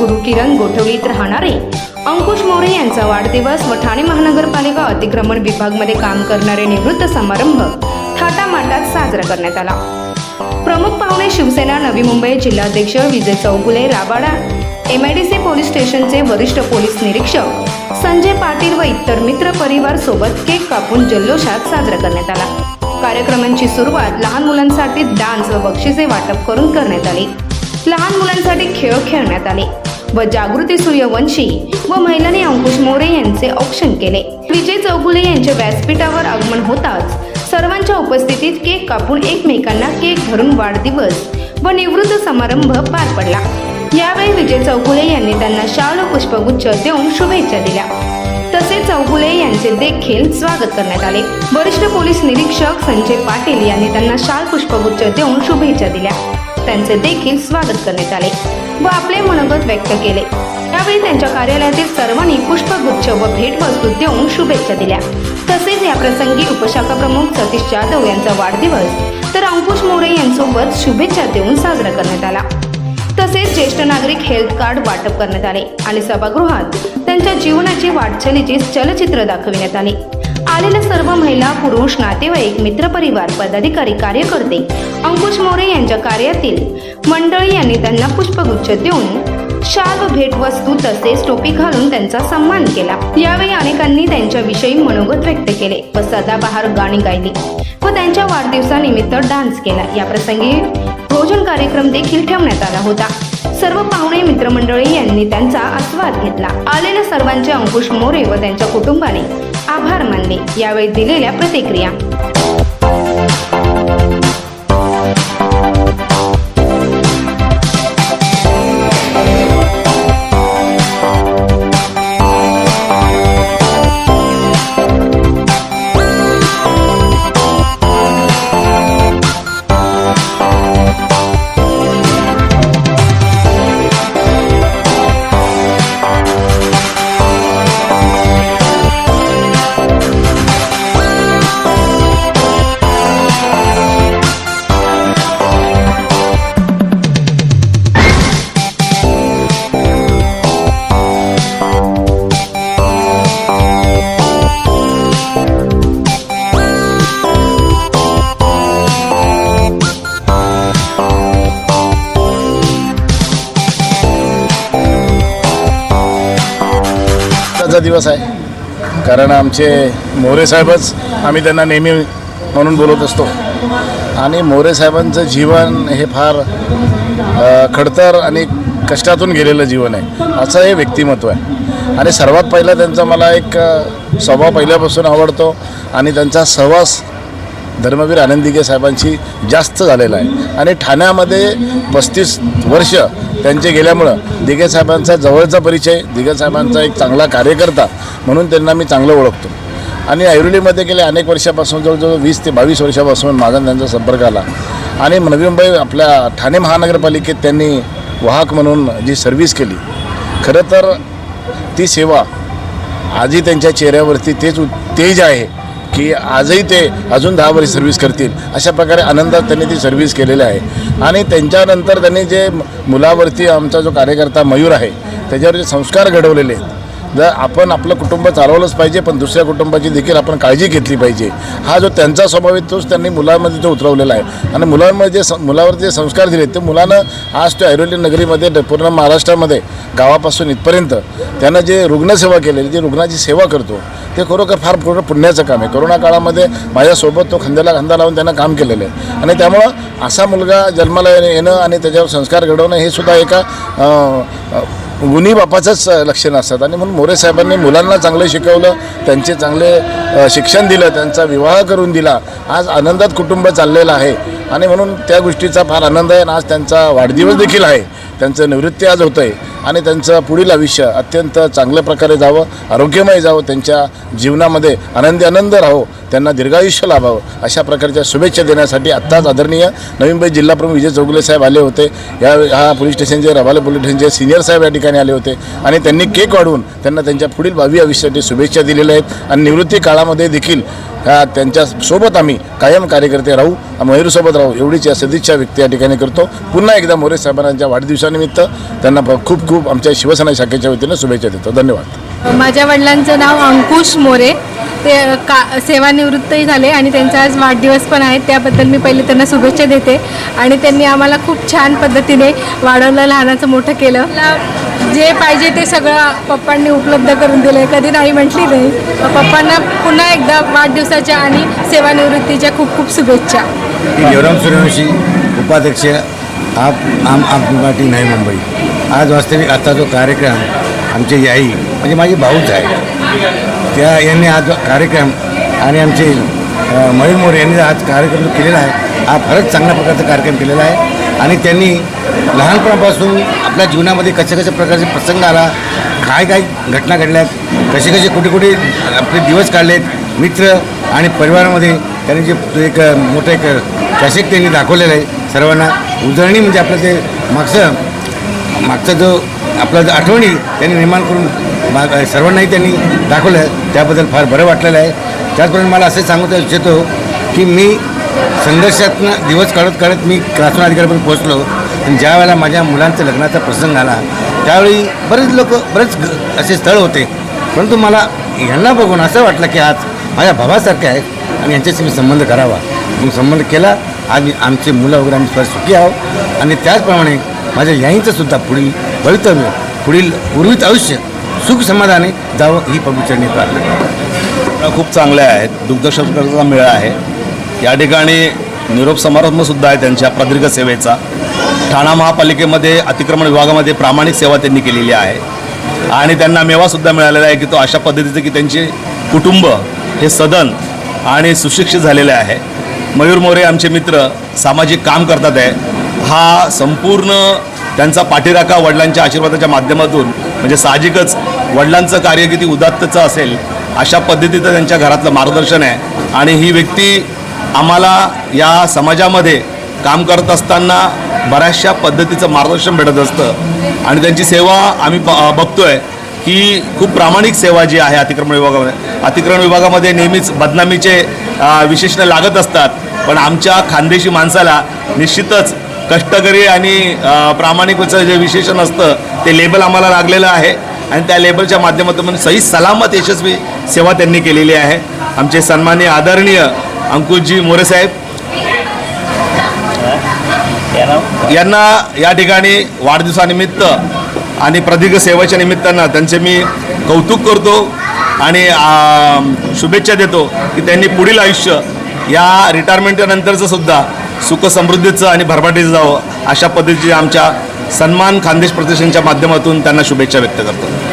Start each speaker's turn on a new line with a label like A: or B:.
A: गुरु किरण गोठवलीत राहणारे. अंकुश मोरे यांचा वाढदिवस व ठाणे महानगरपालिका अतिक्रमण विभागमध्ये काम करणारे निवृत्त समारंभ थाटामाटात साजरा करण्यात आला. प्रमुख पाहुणे शिवसेना नवी मुंबई जिल्हाध्यक्ष Vijay Chougule Rabada MIDC police स्टेशनचे वरिष्ठ पोलीस निरीक्षक संजय पाटील व इतर मित्र परिवार सोबत केक कापून जल्लोषात साजरा करण्यात आला. कार्यक्रमांची सुरुवात लहान मुलांसाठी डान्स व बक्षिसे वाटप करून करण्यात आली. लहान मुलांसाठी खेळ खेळण्यात आले. व जागृती सूर्यवंशी व महिलांनी अंकुश मोरे यांचे औक्षण केले. विजय चौगुले यांच्या व्यासपीठावर आगमन होताच सर्वांच्या उपस्थितीत केक कापून एकमेकांना केक धरून वाढदिवस व निवृत्त समारंभ पार पडला. यावेळी विजय चौगुले यांनी त्यांना शाल पुष्पगुच्छ देऊन शुभेच्छा दिल्या. तसेच चौगुले यांचे देखील स्वागत करण्यात आले. वरिष्ठ पोलीस निरीक्षक संजय पाटील यांनी त्यांना शाल पुष्पगुच्छ देऊन शुभेच्छा दिल्या. त्यांचे देखील स्वागत करण्यात आले व आपले मनोगत व्यक्त केले. यावेळी त्यांच्या कार्यालयातील सर्वांनी पुष्पगुच्छ व भेटवस्तू देऊन शुभेच्छा दिल्या. तसेच या प्रसंगी उपशाखा प्रमुख सतीश जाधव यांचा वाढदिवस तर अंकुश मोरे यांसोबत शुभेच्छा देऊन साजरा करण्यात आला. तसेच ज्येष्ठ नागरिक हेल्थ कार्ड वाटप करण्यात आले आणि सभागृहात त्यांच्या जीवनाची वाटचालीची चलचित्र दाखविण्यात आले. आलेल्या सर्व महिला पुरुष नातेवाईक मित्रपरिवार पदाधिकारी कार्यकर्ते अंकुश मोरे यांच्या कार्यातील मंडळी यांनी त्यांना पुष्पगुच्छ देऊन शाल भेटवस्तू तसेच टोपी घालून त्यांचा सन्मान केला. यावेळी अनेकांनी त्यांच्याविषयी मनोगत व्यक्त केले व सदाबहार गाणी गायली व त्यांच्या वाढदिवसानिमित्त डान्स केला. या प्रसंगी भोजन कार्यक्रम देखील ठेवण्यात आला होता. सर्व पाहुणे मित्रमंडळी यांनी त्यांचा आस्वाद घेतला. आलेल्या सर्वांचे अंकुश मोरे व त्यांच्या कुटुंबाने आभार मानले. यावेळी दिलेल्या प्रतिक्रिया.
B: दिवस आहे. कारण आमचे मोरे साहेबच आम्ही त्यांना नेहमी म्हणून बोलत असतो. आणि मोरे साहेबांचं जीवन हे फार खडतर आणि कष्टातून गेलेलं जीवन आहे. असं हे व्यक्तिमत्व आहे. आणि सर्वात पहिला त्यांचा मला एक स्वभाव पहिल्यापासून आवडतो आणि त्यांचा सहवास धर्मवीर आनंद साहेबांशी जास्त झालेला आहे. आणि ठाण्यामध्ये पस्तीस वर्ष त्यांचे गेल्यामुळं दिघे साहेबांचा जवळचा परिचय दिघे साहेबांचा एक चांगला कार्यकर्ता म्हणून त्यांना मी चांगलं ओळखतो. आणि ऐरोलीमध्ये गेल्या अनेक वर्षापासून जवळजवळ वीस ते बावीस वर्षापासून माझा त्यांचा संपर्क आला. आणि नवी मुंबई आपल्या ठाणे महानगरपालिकेत त्यांनी वाहक म्हणून जी सर्व्हिस केली. खरं तर ती सेवा आजही त्यांच्या चेहऱ्यावरती तेच तेज आहे. की आजही ते अजून दहा वर्ष सर्व्हिस करतील. अशा प्रकारे आनंदात त्यांनी ती सर्व्हिस केलेली आहे. आणि त्यांच्यानंतर त्यांनी जे मुलावरती आमचा जो कार्यकर्ता मयूर आहे त्याच्यावर जे संस्कार घडवलेले आहेत जर आपण आपलं कुटुंब चालवलंच पाहिजे पण दुसऱ्या कुटुंबाची देखील आपण काळजी घेतली पाहिजे. हा जो त्यांचा स्वभाव आहे तोच त्यांनी मुलांमध्ये तो उतरवलेला आहे. आणि मुलांमध्ये जे मुलावर जे संस्कार दिले ते मुलानं आज तो ऐरोली नगरीमध्ये पूर्ण महाराष्ट्रामध्ये गावापासून इथपर्यंत त्यानं जे रुग्णसेवा केलेली जे रुग्णाची सेवा करतो ते खरोखर फार पूर्ण पुण्याचं काम आहे. कोरोना काळामध्ये माझ्यासोबत तो खांद्याला खांदा लावून त्यांना काम केलेलं आहे. आणि त्यामुळं असा मुलगा जन्माला येणं आणि त्याच्यावर संस्कार घडवणं हे सुद्धा एका गुन्ही गुणी बापाचंच लक्षण असतात आणि म्हणून मोरे साहेबांनी मुलांना चांगलं शिकवलं त्यांचे चांगले शिक्षण दिलं त्यांचा विवाह करून दिला. आज आनंदात कुटुंब चाललेलं आहे. आणि म्हणून त्या गोष्टीचा फार आनंद आहे आणि आज त्यांचा वाढदिवस देखील आहे. त्यांचं निवृत्ती आज होतं आहे आणि त्यांचं पुढील आयुष्य अत्यंत चांगल्या प्रकारे जावं आरोग्यमय जावं त्यांच्या जीवनामध्ये आनंदी आनंद राहो त्यांना दीर्घायुष्य लाभावं अशा प्रकारच्या शुभेच्छा देण्यासाठी आत्ताच आदरणीय नवी मुंबई विजय चौगुले साहेब आले होते. या ह्या पोलीस स्टेशनचे रवाले पोलीस स्टेशनचे सिनियर साहेब या ठिकाणी आले होते. आणि त्यांनी केक वाढवून त्यांना त्यांच्या पुढील भावी आयुष्यासाठी शुभेच्छा दिलेल्या आहेत. आणि निवृत्ती काळामध्ये देखील ह्या त्यांच्यासोबत आम्ही कायम कार्यकर्ते राहू मयूरसोबत राहू एवढीच या सदिच्छा व्यक्ती या ठिकाणी करतो. पुन्हा एकदा मोरे साहेबांच्या वाढदिवसानिमित्त त्यांना खूप खूप आमच्या शिवसेना शाखेच्या वतीनं शुभेच्छा देतो. धन्यवाद.
C: माझ्या वडिलांचं नाव अंकुश मोरे. ते का सेवानिवृत्तही झाले आणि त्यांचा आज वाढदिवस पण आहे. त्याबद्दल मी पहिले त्यांना शुभेच्छा देते. आणि त्यांनी आम्हाला खूप छान पद्धतीने वाढवलं लहानाचं मोठं केलं. जे पाहिजे ते सगळं पप्पांनी उपलब्ध करून दिलं कधी नाही म्हटली नाही पप्पांना पुन्हा एकदा वाढदिवसाच्या आणि सेवानिवृत्तीच्या खूप खूप शुभेच्छा.
D: मी सूर्यवंशी उपाध्यक्ष आप आम आदमी पार्टी नाही मुंबई. आज वास्तविक आता जो कार्यक्रम आमचे आई म्हणजे माझी भाऊच आहे त्या यांनी आज कार्यक्रम आणि आमचे मयूर मोरे यांनी आज कार्यक्रम केलेला आहे हा फारच चांगल्या प्रकारचा कार्यक्रम केलेला आहे. आणि त्यांनी लहानपणापासून आपल्या जीवनामध्ये कशा कशा प्रकारचे प्रसंग आला काय काय घटना घडल्यात कसे कसे कुठे कुठे आपले दिवस काढलेत मित्र आणि परिवारामध्ये त्यांनी जे एक मोठं एक कॅसेट त्यांनी दाखवलेलं आहे सर्वांना. उजळणी म्हणजे आपलं ते मागचं मागचा जो आपला जो आठवणी त्यांनी निर्माण करून सर्वांनाही त्यांनी दाखवलं आहे. त्याबद्दल फार बरं वाटलेलं आहे. त्याचप्रमाणे मला असं सांगू इच्छितो की मी संघर्षातनं दिवस काढत काढत मी क्लासून अधिकाऱ्यापर्यंत पोहोचलो. आणि ज्या वेळेला माझ्या मुलांचा लग्नाचा प्रसंग आला त्यावेळी बरेच लोक बरेच असे स्थळ होते. परंतु मला यांना बघून असं वाटलं की आज माझ्या भावासारखे आहेत आणि यांच्याशी मी संबंध करावा. मी संबंध केला. आज मी आमचे मुलं वगैरे आम्ही फार सुखी आहोत. आणि त्याचप्रमाणे माझ्या याईंचंसुद्धा पुढील भवितव्य पुढील पूर्वीच आयुष्य सुख समाधाने जावं ही प्रभूचरणी प्रार्थना
E: खूप चांगल्या आहेत. दुग्धशस्त्राचा मेळा आहे. या ठिकाणी निरोप समारंभसुद्धा आहे त्यांच्या प्रदीर्घ सेवेचा. ठाणा महापालिकेमध्ये अतिक्रमण विभागामध्ये प्रामाणिक सेवा त्यांनी केलेली आहे. आणि त्यांना मेवासुद्धा मिळालेला आहे की तो अशा पद्धतीचं की त्यांचे कुटुंब हे सदन आणि सुशिक्षित झालेले आहे. मयूर मोरे आमचे मित्र सामाजिक काम करतात आहे. हा संपूर्ण त्यांचा पाठीराखा वडिलांच्या आशीर्वादाच्या माध्यमातून म्हणजे साहजिकच वडिलांचं कार्य किती उदात्तचं असेल अशा पद्धतीचं त्यांच्या घरातलं मार्गदर्शन आहे. आणि ही व्यक्ती आम्हाला या समाजामध्ये काम करत असताना बऱ्याचशा पद्धतीचं मार्गदर्शन भेटत असतं. आणि त्यांची सेवा आम्ही ब बघतोय की खूप प्रामाणिक सेवा जी आहे अतिक्रमण विभागामध्ये. अतिक्रमण विभागामध्ये नेहमीच बदनामीचे विशेषण लागत असतात. पण आमच्या खानदेशी माणसाला निश्चितच कष्टकरी आणि प्रामाणिकचं जे विशेषण असतं ते लेबल आम्हाला लागलेलं आहे. आणि त्या लेबलच्या माध्यमातून सही सलामत यशस्वी सेवा त्यांनी केलेली आहे. आमचे सन्माननीय आदरणीय अंकुशजी मोरे साहेब. यांना या ठिकाणी वाढदिवसानिमित्त आणि प्रदीर्घ सेवेच्या निमित्तानं त्यांचे मी कौतुक करतो आणि शुभेच्छा देतो की त्यांनी पुढील आयुष्य या रिटायरमेंटनंतरचं सुद्धा सुख समृद्धीचं आणि भरभाटीचं जावं अशा पद्धतीची आमच्या सन्मान खानदेश प्रतिष्ठानच्या माध्यमातून त्यांना शुभेच्छा व्यक्त करतो.